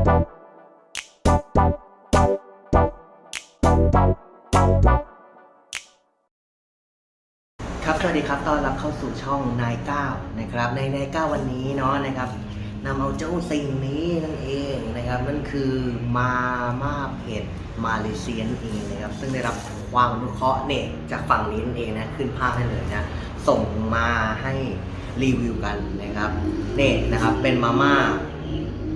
ครับสวัสดีครับต้อนรับเข้าสู่ช่องนายเก้านะครับ ในนายเก้าวันนี้เนาะนะครับนำเอาเจ้าสิ่งนี้นั่นเองนะครับนั่นคือมาม่าเผ็ดมาเลเซียนเองนะครับ ซึ่งได้รับความอนุเคราะห์เนี่ยจากฝั่งนี้นั่นเองนะขึ้นภาพให้เลยนะส่งมาให้รีวิวกันนะครับเนี่ยนะครับเป็นมาม่า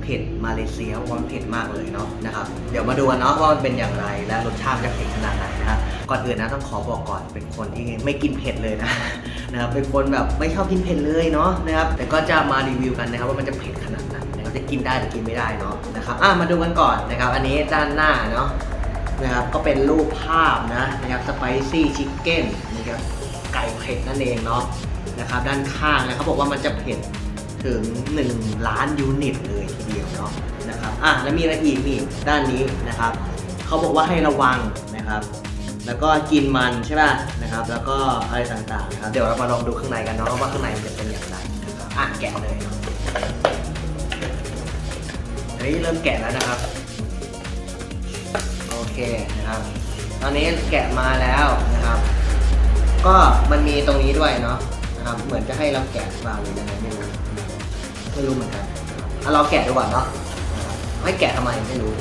เผ็ดมาเลเซียว่ามันเผ็ดมากเลยเนาะนะครับเดี๋ยวมาดูกันเนาะว่ามันเป็นอย่างไรและรสชาติจะเผ็ดขนาดไหนนะก่อนอื่นนะต้องขอบอกก่อนเป็นคนที่ไม่กินเผ็ดเลยนะนะครับเป็นคนแบบไม่ชอบกินเผ็ดเลยเนาะนะครับแต่ก็จะมารีวิวกันนะครับว่ามันจะเผ็ดขนาดไหนนะครับจะกินได้หรือกินไม่ได้เนาะนะครับอะมาดูกันก่อนนะครับ อันนี้ด้านหน้าเนาะนะครับก็เป็นรูปภาพนะนะครับสไปซี่ชิคเก้นนะครับไก่เผ็ดนั่นเองเนาะนะครับด้านข้างนะเขาบอกว่ามันจะเผ็ด ถึง 1 ล้านยูนิตเลยทีเดียวเนาะนะครับอะแล้วมีอะไรอีกนี่ด้านนี้นะครับเขาบอกว่าให้ระวังนะครับ แล้วก็กินมันใช่ป่ะนะครับ แล้วก็อะไรต่างๆนะครับเดี๋ยวเรามาลองดูข้างในกันเนาะว่าข้างในมันจะเป็นอย่างไรอะแกะเลยเฮ้ยเริ่มแกะแล้วนะครับโอเคนะครับ ตอนนี้แกะมาแล้วนะครับ ก็มันมีตรงนี้ด้วยเนาะนะครับเหมือนจะให้เราแกะวาหรือยังไงไม่รู้ ไม่รู้เหมือนกันอะเราแกะดีกว่าเนาะไม่แกะทำไมไม่รู้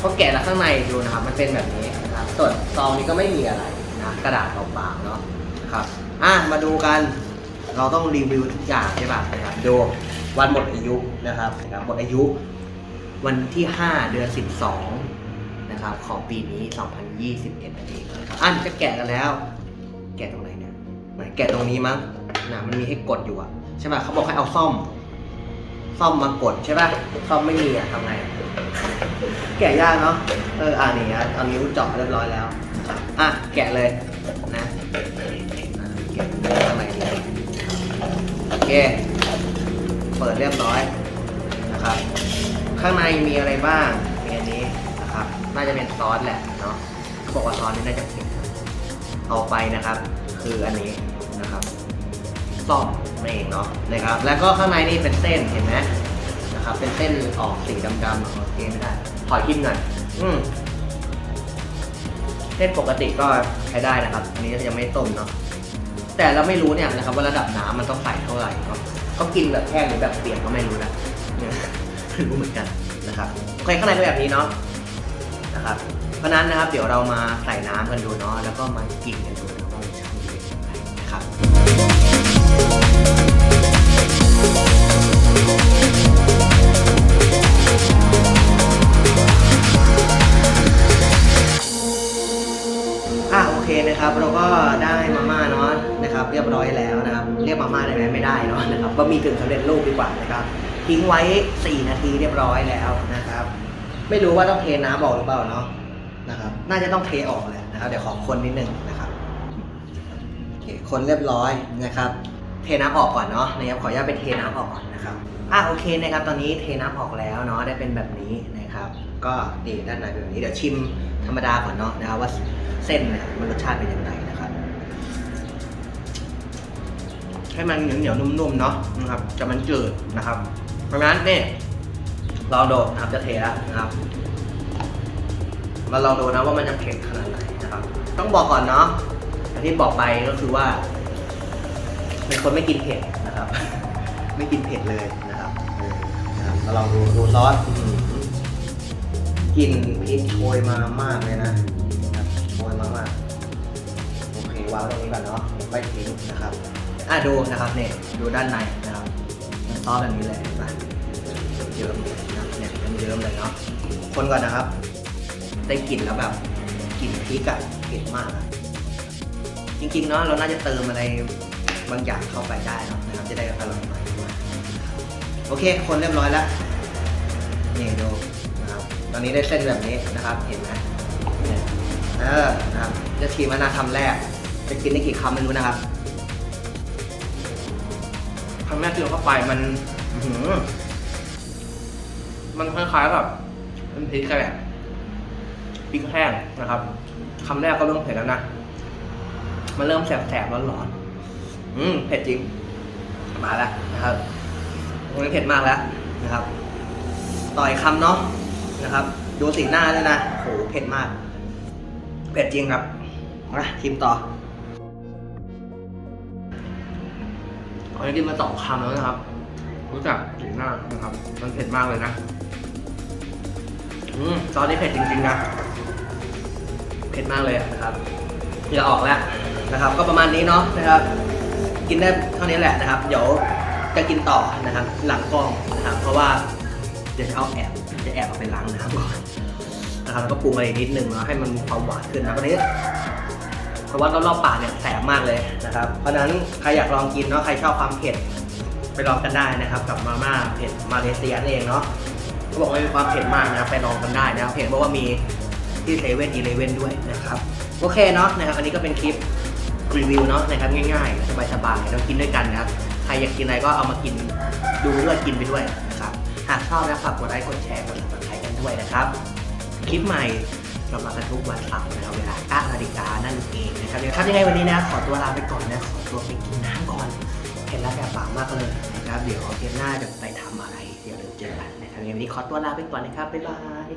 พอแกะแล้วข้างในดูนะครับ มันเป็นแบบนี้นะครับส่วนซองนี้ก็ไม่มีอะไรนะกระดาษเปล่าๆเนาะนะครับอะมาดูกันเราต้องรีวิวทุกอย่างใช่ป่ะนะครับดูวันหมดอายุนะครับนะครับหมดอายุ วันที่ 5 เดือน 12 นะครับ ของปีนี้ 2021นั่นเองนะครับอะจะแกะกันแล้ว แกะตรงไหนเนี่ยไหนแกะตรงนี้มั้งนะมันมีให้กดอยู่อะ ใช่ป่ะเขาบอกให้เอาซ่อม ซ่อมมากดใช่ป่ะซ่อมไม่มีอะทำไง แกะยากเนาะเอออ่านี่นะเอานิ้วเจาะเรียบร้อยแล้วอะแกะเลยนะแกะข้างในโอเค เปิดเรียบร้อยนะครับ ข้างในมีอะไรบ้างมีอันนี้นะครับ น่าจะเป็นซอสแหละเนาะเขาบอกว่าซอสนี้น่าจะเผ็ดต่อไปนะครับ คืออันนี้นะครับ ซอมนั่นเองเนาะนะครับ แล้วก็ข้างในนี่เป็นเส้นเห็นไหมนะครับ เป็นเส้นออกสีดำๆโอเคไม่ได้ถอยกินหน่อยอืมเส้นปกติก็ใช้ได้นะครับ อันนี้ยังไม่ต้มเนาะแต่เราไม่รู้เนี่ยนะครับว่าระดับน้ำมันต้องใส่เท่าไหร่เนาะเขากินแบบแห้งหรือแบบเปียกก็ไม่รู้นะไม่รู้เหมือนกันนะครับโอเคข้างในก็นแบบนี้เนาะนะครับ เพราะนั้นนะครับ เดี๋ยวเรามาใส่น้ำกันดูเนาะแล้วก็มากินกัน อะโอเคนะครับ เราก็ได้มาม่าเนาะนะครับ เรียบร้อยแล้วนะครับ เรียกมาม่าได้ไหมไม่ได้เนาะนะครับบะหมี่กึ่งสำเร็จรูปดีกว่านะครับทิ้งไว้ 4 นาทีเรียบร้อยแล้วนะครับ ไม่รู้ว่าต้องเทน้ำออกหรือเปล่าเนาะนะครับ น่าจะต้องเทออกแหละนะครับ เดี๋ยวขอคนนิดนึงนะครับโอเคคนเรียบร้อยนะครับ เทน้ำออกก่อนเนาะนะครับขออนุญาตไปเทน้ำออกก่อนนะครับอะโอเคนะครับตอนนี้เทน้ำออกแล้วเนาะได้เป็นแบบนี้นะครับ ก็นี่ด้านในเป็นแบบนี้เดี๋ยวชิม ธรรมดาก่อนเนาะนะครับว่าเส้นเนี่ยมันรสชาติเป็นยังไงนะครับ ให้มันเหนียวเหนียวนุ่มๆเนาะนะครับจะมันจืดนะครับเพราะฉะนั้นเนี่ยลองดูนะครับจะเทแล้วนะครับ มาลองดูนะว่ามันจะเผ็ดขนาดไหนนะครับ ต้องบอกก่อนเนาะอย่างที่บอกไปก็คือว่าเป็นคนไม่กินเผ็ดนะครับ ไม่กินเผ็ดเลยนะครับนะครับมาลองดูดูซอส กลิ่นพริกโชยมามากเลยนะครับโชยมามากโอเควางตรงนี้ก่อนเนาะไม่ทิ้งนะครับอะดูนะครับเนี่ยดูด้านในนะครับมันซอสแบบนี้เลยเห็นปะเยิ้มนะครับเนี่ยมันเยิ้มเลยเนาะคนก่อนนะครับ ได้กลิ่นแล้วแบบกลิ่นพริกอะเผ็ดมากอะจริงๆเนาะเราน่าจะเติมอะไรบางอย่างเข้าไปได้นะครับจะได้อร่อยมากโอเค คนเรียบร้อยแล้วนี่ดู ตอนนี้ได้เส้นแบบนี้นะครับ เห็นไหมเออนะครับ จะชิมมานาคำแรก จะกินได้กี่คำไม่รู้นะครับคำแรกที่เราเข้าไปมันมันคล้ายๆกับมันพริกแหละพริกแห้งนะครับคำแรกก็เริ่มเผ็ดแล้วนะ มันเริ่มแสบๆร้อนๆอืมเผ็ดจริง มาแล้วนะครับตรงนี้เผ็ดมากแล้วนะครับ ต่อยคำเนาะ นะครับ ดูสีหน้าด้วยนะโหเผ็ดมาก เผ็ดจริงครับมาชิมต่อตอนนี้กินมาสองคำแล้วนะครับ รู้จักสีหน้านะครับ มันเผ็ดมากเลยนะ อืมซอสนี่เผ็ดจริงๆนะเผ็ดมากเลยนะครับเหงื่อออกแล้วนะครับ ก็ประมาณนี้เนาะนะครับ กินได้เท่านี้แหละนะครับ เดี๋ยวจะกินต่อนะครับ หลังกล้องนะครับ เพราะว่าเดี๋ยวจะเอาแอบ จะแอบเอาไปล้างน้ำก่อนนะครับแล้วก็ปรุงอะไรนิดนึงเนาะให้มันมีความหวานขึ้นนะวันนี้เพราะว่ารอบๆปากเนี่ยแสบมากเลยนะครับ เพราะนั้นใครอยากลองกินเนาะใครชอบความเผ็ดไปลองกันได้นะครับกับมาม่าเผ็ดมาเลเซียนั่นเองเนาะเขาบอกว่ามีความเผ็ดมากนะไปลองกันได้นะครับเห็นบอกว่ามีที่เซเว่นอีเลเว่นด้วยนะครับโอเคเนาะนะครับอันนี้ก็เป็นคลิปรีวิวเนาะนะครับง่ายๆสบายๆเรากินด้วยกันนะครับใครอยากกินอะไรก็เอามากินดูด้วยกินไปด้วยากชอบนะฝากกดไลค์กดแชร์กดติดตามกันด้วยนะครับ คลิปใหม่เรามากันทุกวันเสาร์นะครับเวลา9นาฬิกานั่นเองนะครับเดี๋ยวครับยังไงวันนี้นะ ขอตัวลาไปก่อนนะ ขอตัวไปกินน้ำก่อนเห็นแล้วแบบปากมากเลยนะครับ เดี๋ยวเทปหน้าจะไปทำอะไร เดี๋ยวเราเจอกันนะครับวันนี้ขอตัวลาไปก่อนนะครับ บ๊ายบาย